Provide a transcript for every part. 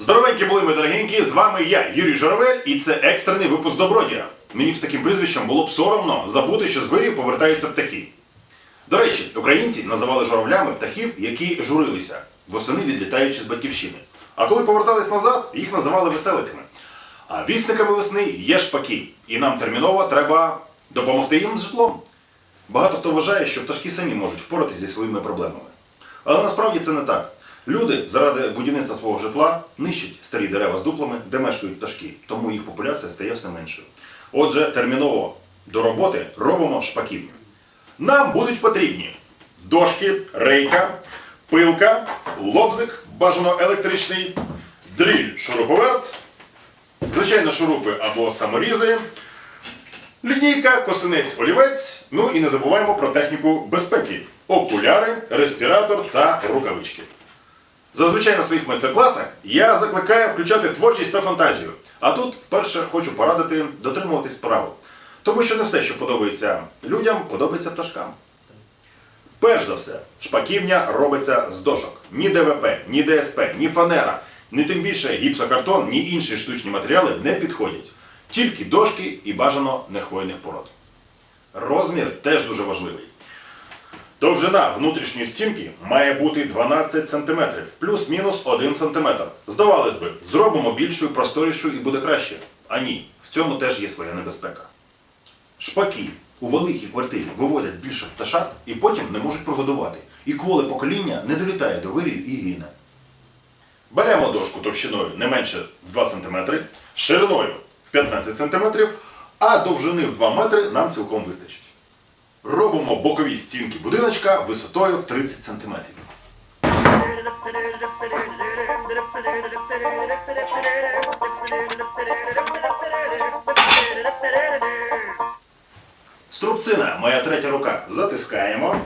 Здоровенькі були ми дорогенькі, з вами я, Юрій Журавель, і це екстрений випуск Добродія. Мені б з таким прізвищем було б соромно забути, що з повертаються птахи. До речі, українці називали журавлями птахів, які журилися, восени відлітаючи з батьківщини. А коли повертались назад, їх називали веселиками. А вісниками весни є шпаки, і нам терміново треба допомогти їм з житлом. Багато хто вважає, що пташки самі можуть впоратися зі своїми проблемами. Але насправді це не так. Люди заради будівництва свого житла нищать старі дерева з дуплами, де мешкають пташки, тому їх популяція стає все меншою. Отже, терміново до роботи робимо шпаківню. Нам будуть потрібні дошки, рейка, пилка, лобзик, бажано електричний, дріль, шуруповерт, звичайно, шурупи або саморізи, лінійка, косинець, олівець. Ну і не забуваємо про техніку безпеки: окуляри, респіратор та рукавички. Зазвичай на своїх майстер-класах я закликаю включати творчість та фантазію. А тут вперше хочу порадити дотримуватись правил. Тому що не все, що подобається людям, подобається пташкам. Перш за все, шпаківня робиться з дошок. Ні ДВП, ні ДСП, ні фанера, ні тим більше гіпсокартон, ні інші штучні матеріали не підходять. Тільки дошки і бажано нехвойних пород. Розмір теж дуже важливий. Довжина внутрішньої стінки має бути 12 см, плюс-мінус 1 см. Здавалось би, зробимо більшою, просторішою і буде краще. А ні, в цьому теж є своя небезпека. Шпаки у великій квартирі виводять більше пташат і потім не можуть прогодувати. І кволе покоління не долітає до вирів і гине. Беремо дошку товщиною не менше в 2 см, шириною в 15 см, а довжини в 2 метри нам цілком вистачить. Робимо бокові стінки будиночка висотою в 30 см. Струбцина, моя третя рука. Затискаємо.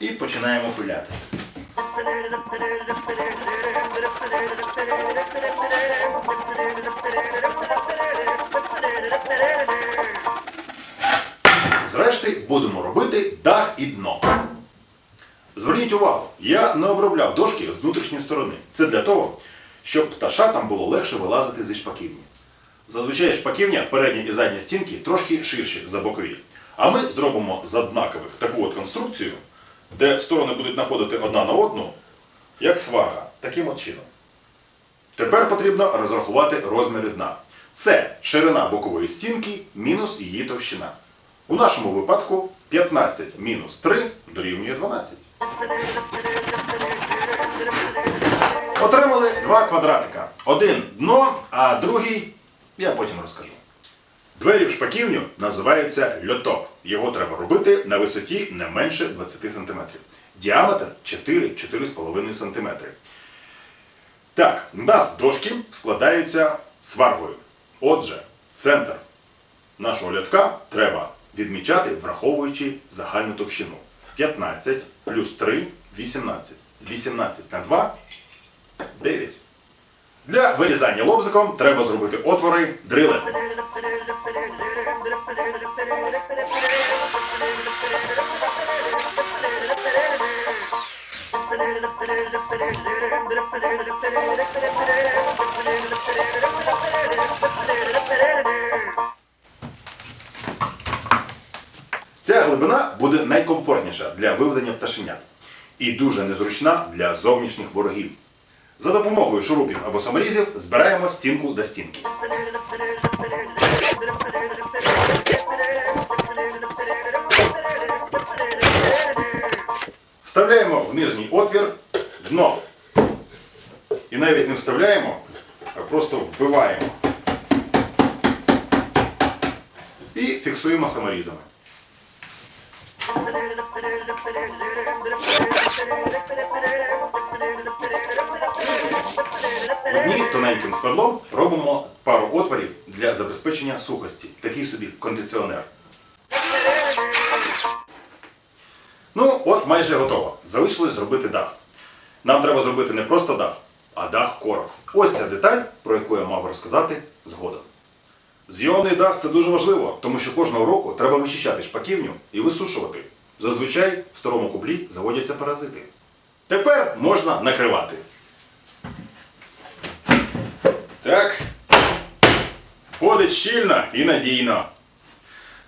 І починаємо пиляти. Я не обробляв дошки з внутрішньої сторони. Це для того, щоб пташатам було легше вилазити зі шпаківні. Зазвичай шпаківня, передня і задня стінки трошки ширші за бокові. А ми зробимо з однакових таку от конструкцію, де сторони будуть находити одна на одну, як сварга, таким от чином. Тепер потрібно розрахувати розміри дна. Це ширина бокової стінки мінус її товщина. У нашому випадку 15 мінус 3 дорівнює 12. Отримали два квадратика. Один дно, а другий я потім розкажу. Двері в шпаківню називаються льоток. Його треба робити на висоті не менше 20 см. Діаметр 4-4,5 см. Так, у нас дошки складаються сваргою. Отже, центр нашого льотка треба відмічати, враховуючи загальну товщину. 15 плюс 3 18. 18 на 2 9. Для вирізання лобзиком треба зробити отвори дрилем. Буде найкомфортніша для виведення пташенят і дуже незручна для зовнішніх ворогів. За допомогою шурупів або саморізів збираємо стінку до стінки. Вставляємо в нижній отвір дно. І навіть не вставляємо, а просто вбиваємо. І фіксуємо саморізами. В дні тоненьким сверлом робимо пару отворів для забезпечення сухості. Такий собі кондиціонер. Ну, от майже готово. Залишилось зробити дах. Нам треба зробити не просто дах, а дах короб. Ось ця деталь, про яку я мав розказати згодом. Зйомний дах це дуже важливо, тому що кожного року треба вичищати шпаківню і висушувати. Зазвичай в старому кублі заводяться паразити. Тепер можна накривати. Так. Входить щільно і надійно.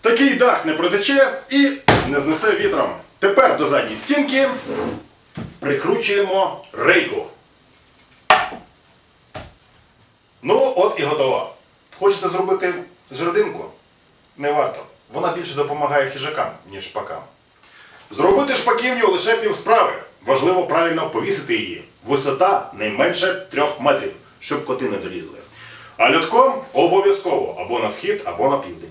Такий дах не протече і не знесе вітром. Тепер до задньої стінки прикручуємо рейку. Ну, от і готова. Хочете зробити жердинку? Не варто. Вона більше допомагає хижакам, ніж шпакам. Зробити шпаківню лише півсправи. Важливо правильно повісити її. Висота не менше трьох метрів, щоб коти не долізли. А льотком обов'язково або на схід, або на південь.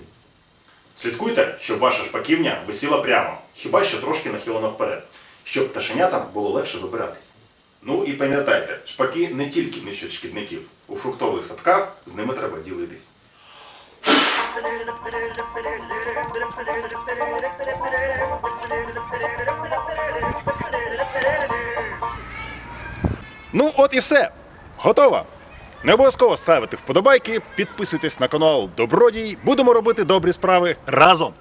Слідкуйте, щоб ваша шпаківня висіла прямо, хіба що трошки нахилена вперед, щоб пташенятам було легше вибиратись. Ну і пам'ятайте, шпаки не тільки нищать шкідників. У фруктових садках з ними треба ділитись. Ну, от і все. Готово. Не обов'язково ставити вподобайки, підписуйтесь на канал Добродій. Будемо робити добрі справи разом.